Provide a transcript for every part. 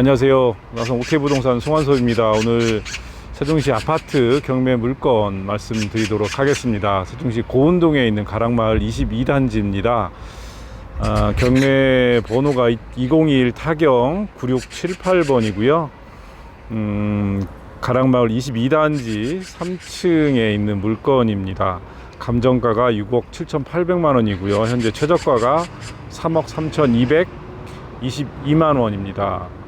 네, 안녕하세요. 나성 오케이부동산 송환소입니다. 오늘 세종시 아파트 경매 물건 말씀드리도록 하겠습니다. 세종시 고운동에 있는 가락마을 22단지입니다. 아, 경매 번호가 2021 타경 9678번이고요. 음, 가락마을 22단지 3층에 있는 물건입니다. 감정가가 6억 7,800만 원이고요. 현재 최저가가 3억 3,222만 원입니다.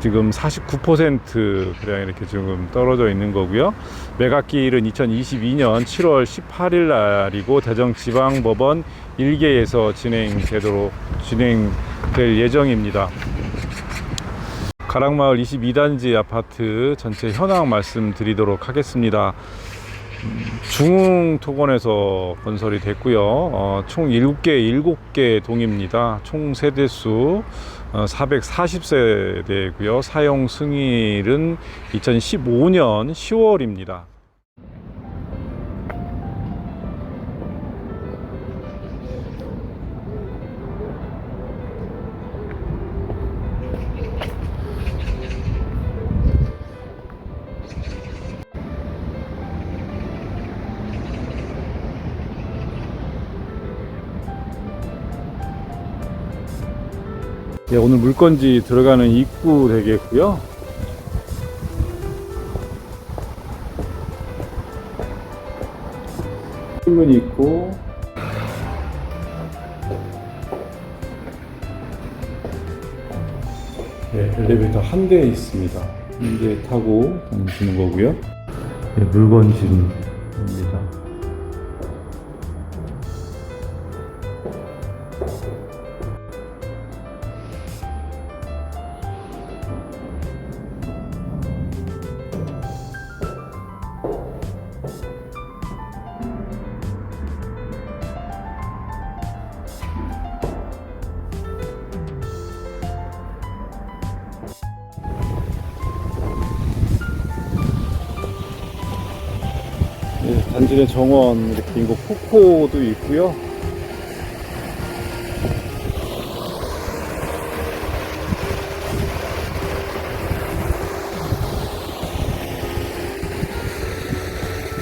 지금 49% 그냥 이렇게 지금 떨어져 있는 거고요. 매각기일은 2022년 7월 18일 날이고 대전지방법원 1개에서 진행되도록 진행될 예정입니다. 가락마을 22단지 아파트 전체 현황 말씀드리도록 하겠습니다. 음, 중흥토건에서 건설이 됐고요. 어, 총 7개, 7개 동입니다. 총 세대수 어, 440세대고요. 사용 승일은 2015년 10월입니다. 예, 오늘 물건지 들어가는 입구 되겠고요. 문이 있고 네, 엘리베이터 한 대 있습니다. 한대 타고 다니시는 거고요. 네, 물건짐 내 정원 이렇게 있고 폭포도 있고요.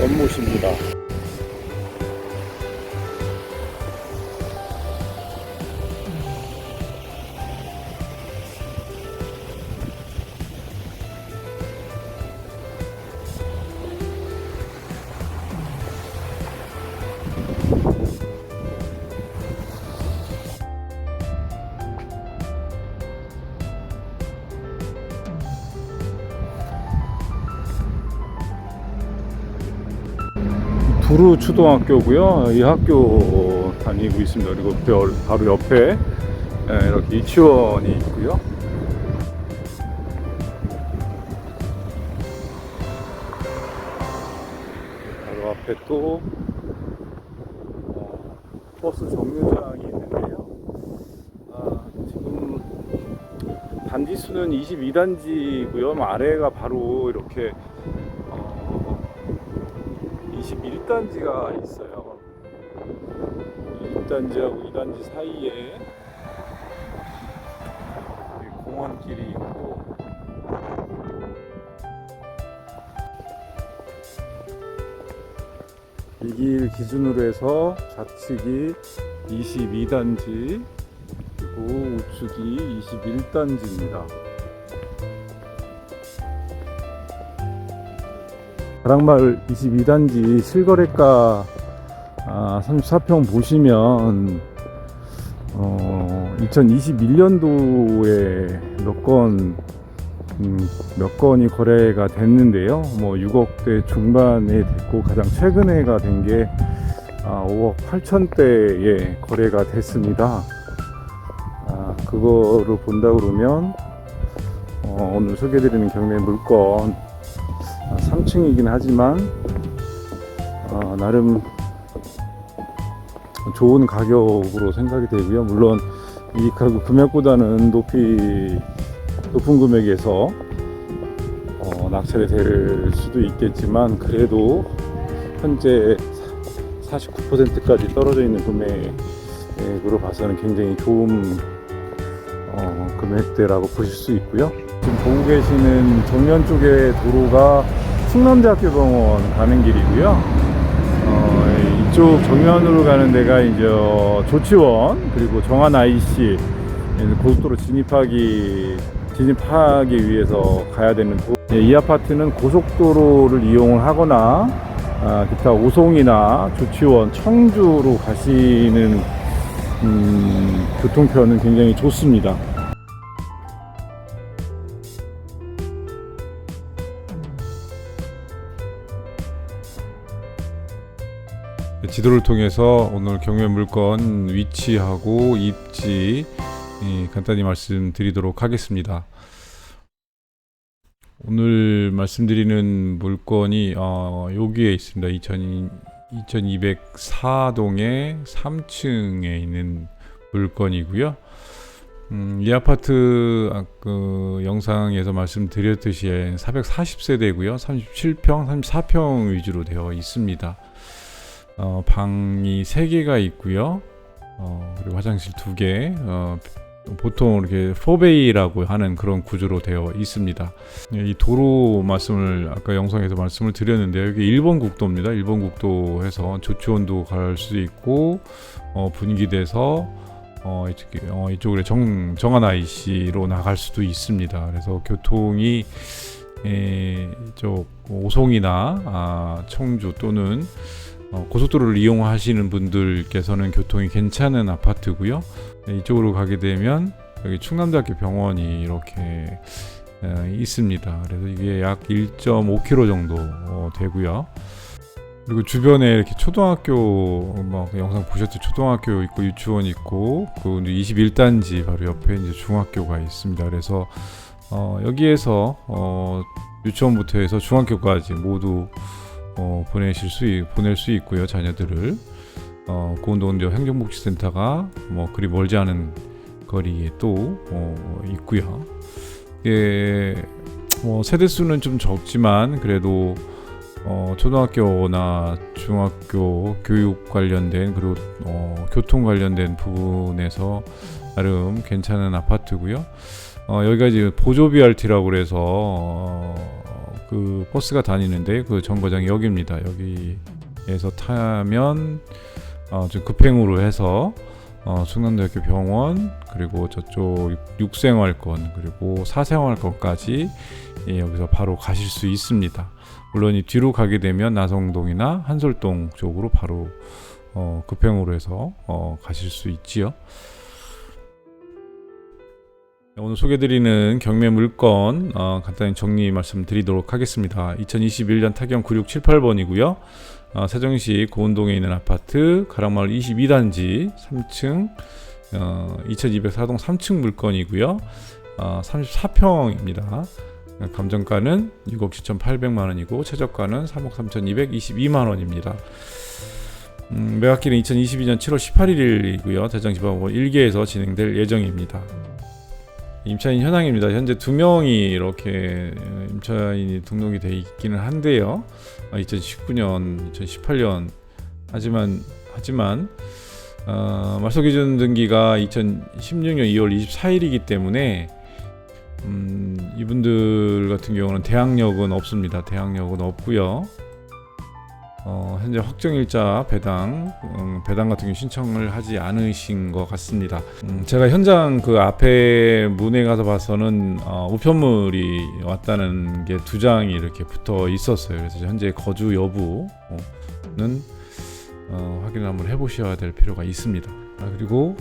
연못입니다. 두루 초등학교고요. 이 학교 다니고 있습니다. 그리고 별- 바로 옆에 예, 이렇게 유치원이 있고요. 바로 앞에 또 어, 버스 정류장이 있는데요. 아, 지금 단지 수는 22단지고요. 아래가 바로 이렇게 21단지가 있어요. 1단지하고 2단지 사이에 공원길이 있고 이 길 기준으로 해서 좌측이 22단지 그리고 우측이 21단지입니다. 가락마을 22단지 실거래가 아, 34평 보시면 어, 2021년도에 몇 건, 음, 몇 건이 거래가 됐는데요. 뭐 6억대 중반에 됐고 가장 최근에가 된 게 아, 5억 8천대에 거래가 됐습니다. 아, 그거를 본다 그러면 어, 오늘 소개드리는 경매 물건 3층이긴 하지만 어, 나름 좋은 가격으로 생각이 되고요. 물론 이 가격 금액보다는 높이 높은 금액에서 어, 낙찰이 될 수도 있겠지만 그래도 현재 49%까지 떨어져 있는 금액으로 봐서는 굉장히 좋은 어, 금액대라고 보실 수 있고요. 지금 보고 계시는 정면 쪽의 도로가 충남대학교 병원 가는 길이고요. 어, 이쪽 정면으로 가는 데가 이제 조치원 그리고 정한 IC 고속도로 진입하기 진입하기 위해서 가야 되는 도. 예, 이 아파트는 고속도로를 이용을 하거나 아, 기타 오송이나 조치원, 청주로 가시는 음, 교통편은 굉장히 좋습니다. 지도를 통해서 오늘 경매 물건 위치하고 입지 예, 간단히 말씀드리도록 하겠습니다. 오늘 말씀드리는 물건이 어, 여기에 있습니다. 2000, 2204동의 3층에 있는 물건이고요. 음, 이 아파트 아, 그 영상에서 말씀드렸듯이 440세대고요. 37평, 34평 위주로 되어 있습니다. 어, 방이 3개가 있고요. 어, 그리고 화장실 2개, 어, 보통 이렇게 포베이라고 하는 그런 구조로 되어 있습니다. 예, 이 도로 말씀을 아까 영상에서 말씀을 드렸는데 여기 일본 국도입니다. 일본 국도에서 조치원도 갈 수 있고 어, 분기돼서 어, 이쪽, 어, 이쪽으로 정, 정한 IC로 나갈 수도 있습니다. 그래서 교통이 에, 이쪽 오송이나 아, 청주 또는 어, 고속도로를 이용하시는 분들께서는 교통이 괜찮은 아파트고요. 네, 이쪽으로 가게 되면 여기 충남대학교 병원이 이렇게 어, 있습니다. 그래서 이게 약 1.5km 정도 어, 되고요. 그리고 주변에 이렇게 초등학교 뭐 영상 보셨죠? 초등학교 있고 유치원 있고 그 21단지 바로 옆에 이제 중학교가 있습니다. 그래서 어, 여기에서 어, 유치원부터 해서 중학교까지 모두 어, 보내실 수 있- 보낼 수 있고요 자녀들을 어, 고운동저 행정복지센터가 뭐 그리 멀지 않은 거리에 또 어, 있고요. 예, 뭐 세대 수는 좀 적지만 그래도 어, 초등학교나 중학교 교육 관련된 그리고 어, 교통 관련된 부분에서 나름 괜찮은 아파트고요. 어, 여기가 이제 보조 BRT라고 그래서 어, 그 버스가 다니는데 그 정거장이 여기입니다. 여기에서 타면 어, 좀 급행으로 해서 어, 충남대학교 병원 그리고 저쪽 육- 육생활권 그리고 사생활권까지 예, 여기서 바로 가실 수 있습니다. 물론 이 뒤로 가게 되면 나성동이나 한솔동 쪽으로 바로 어, 급행으로 해서 어, 가실 수 있지요. 네, 오늘 소개드리는 경매 물건 어, 간단히 정리 말씀드리도록 하겠습니다. 2021년 타경 9678번이고요. 어, 세종시 고운동에 있는 아파트 가락마을 22단지 3층 어, 2204동 3층 물건이고요. 어, 34평입니다. 감정가는 6억 7,800만 원이고 최저가는 3억 3,222만 원입니다. 음, 매각기는 2022년 7월 18일이고요. 대전지방법원 1개에서 진행될 예정입니다. 임차인 현황입니다. 현재 두 명이 이렇게 어, 임차인이 등록이 돼 있기는 한데요. 2019년, 2018년 하지만 하지만 어, 말소 기준 등기가 2016년 2월 24일이기 때문에 음, 이분들 같은 경우는 대항력은 없습니다. 대항력은 없고요. 어, 현재 확정일자 배당 음, 배당 같은 경우 신청을 하지 않으신 것 같습니다. 음, 제가 현장 그 앞에 문에 가서 봐서는 어, 우편물이 왔다는 게 두 장이 이렇게 붙어 있었어요. 그래서 현재 거주 여부는 어, 확인을 한번 해보셔야 될 필요가 있습니다. 아, 그리고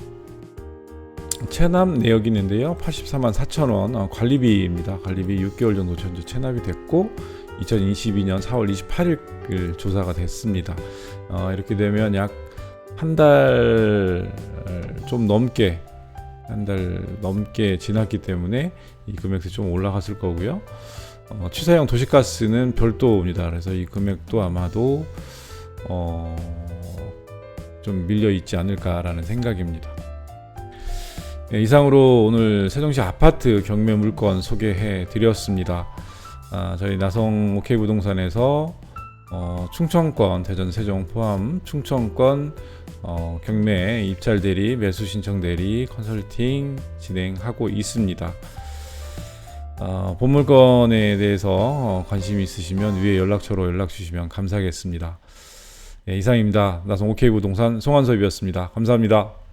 체납 내역이 있는데요. 84만 4천 원 어, 관리비입니다. 관리비 6개월 정도 현재 체납이 됐고 2022년 4월 28일 조사가 됐습니다. 어, 이렇게 되면 약 한 달 좀 넘게 한 달 넘게 지났기 때문에 이 금액이 좀 올라갔을 거고요. 어, 취사용 도시가스는 별도입니다. 그래서 이 금액도 아마도 어, 좀 밀려 있지 않을까라는 생각입니다. 네, 이상으로 오늘 세종시 아파트 경매 물건 소개해 드렸습니다. 아, 저희 나성 OK 부동산에서 어, 충청권 대전 세종 포함 충청권 어, 경매 입찰 대리, 매수 신청 대리, 컨설팅 진행하고 있습니다. 어, 본물건에 대해서 어, 관심 있으시면 위에 연락처로 연락 주시면 감사하겠습니다. 예, 이상입니다. 나성 OK 부동산 송한섭이었습니다. 감사합니다.